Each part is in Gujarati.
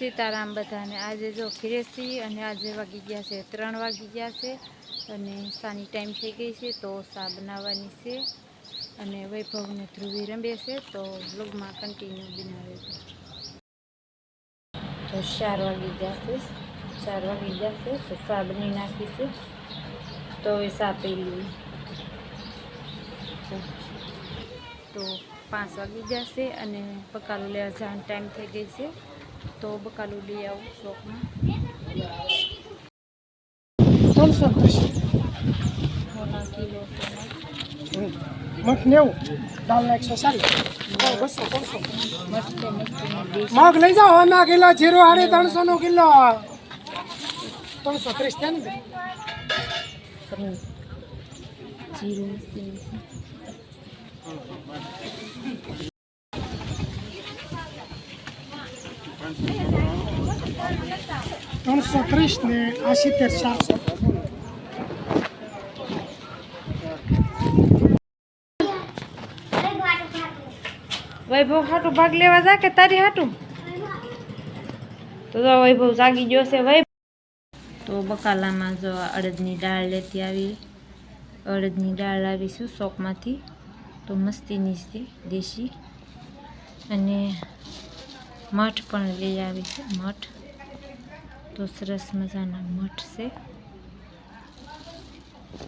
સીતારામ બધાને. આજે જો ફ્રેશી અને આજે વાગી ગયા છે ત્રણ વાગી ગયા છે અને સાની ટાઈમ થઈ ગઈ છે તો સા બનાવવાની છે અને વૈભવને ધ્રુવી રમે છે તો વ્લોગમાં કન્ટિન્યુ બનાવે છે તો ચાર વાગી ગયા છે. ચાર વાગી ગયા છે. તો સા બની નાખી છે. તો એ સા પી લઈએ તો પાંચ વાગી ગયા છે અને બકાલું લેવા જવાનો ટાઈમ થઈ ગઈ છે. તો બકાલું લઈ આવું શોખમાં. ત્રણસો કિલો મઠ નેવું દાલના એકસો ચાલીસ. મગ લઈ જાઓ એના કિલો જીરો સાડી ત્રણસો નો કિલો. ત્રણસો ત્રીસ થયા ને જીરું મસ્તીની છે ત્રણસો ત્રીસ ને આ ચારસો વૈભવ હાટું ભાગ લેવા જા કે તારી હાટું? તો વૈભવ જાગી ગયો છે વૈભવ. તો બકાલામાં જો અડદની દાળ લેતી આવી. અડદની દાળ આવીશું શોપમાંથી તો મસ્તીની છે, દેશી. અને મઠ પણ લઈ આવીશું મઠ. તો સરસ મજાના મઠ છે.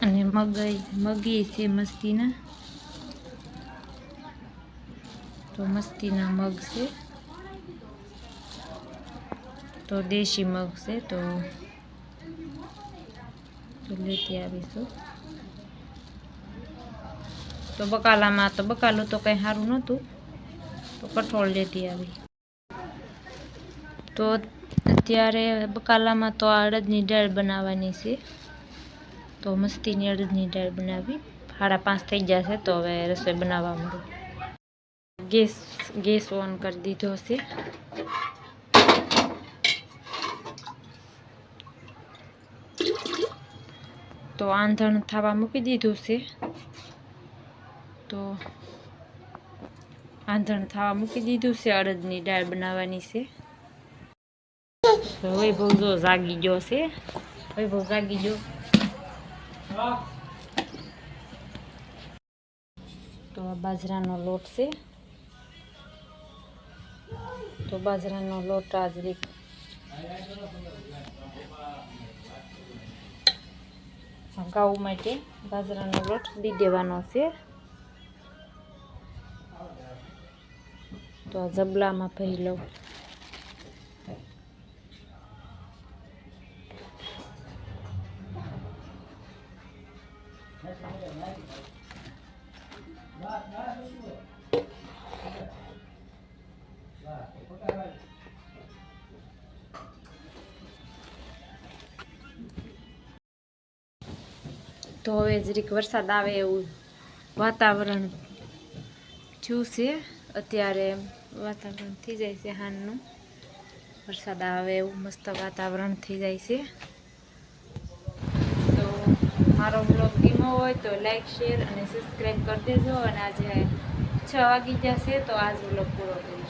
અને મગઈ મગી છે મસ્તીના. તો મસ્તીના મગ છે. તો દેશી મગ છે તો લેતી આવીશું. તો બકાલામાં, તો બકાલું તો કંઈ સારું નહોતું. તો કઠોળ લેતી આવી. તો અત્યારે બકાલામાં તો અડદની દાળ બનાવવાની છે. તો મસ્તીની અડદની દાળ બનાવી. સાડા પાંચ થઈ ગયા છે, તો હવે રસોઈ બનાવવા માંડું. ગેસ ગેસ ઓન કરી દીધો છે. તો આંધણ થવા મૂકી દીધું છે. તો આંધણ થવા મૂકી દીધું છે, અડદની દાળ બનાવવાની છે. તો વૈભવ જો જાગી ગયો છે. વૈભવ જાગી ગયો. તો આ બાજરાનો લોટ છે. તો બાજરાનો લોટ આજ રીત ઘઉં માટે બાજરાનો લોટ દી દેવાનો છે. તો આ જબલામાં ભરી લઉં. તો હવે જરીક વરસાદ આવે એવું વાતાવરણ થયું છે. અત્યારે વાતાવરણ થઈ જાય છે હાનનું વરસાદ આવે એવું મસ્ત વાતાવરણ થઈ જાય છે. તો મારો બ્લોગ ગીમો હોય તો લાઈક, શેર અને સબસ્ક્રાઈબ કરી દેજો. અને આજે છ વાગી ગયા છે તો આજ બ્લોગ પૂરો કરી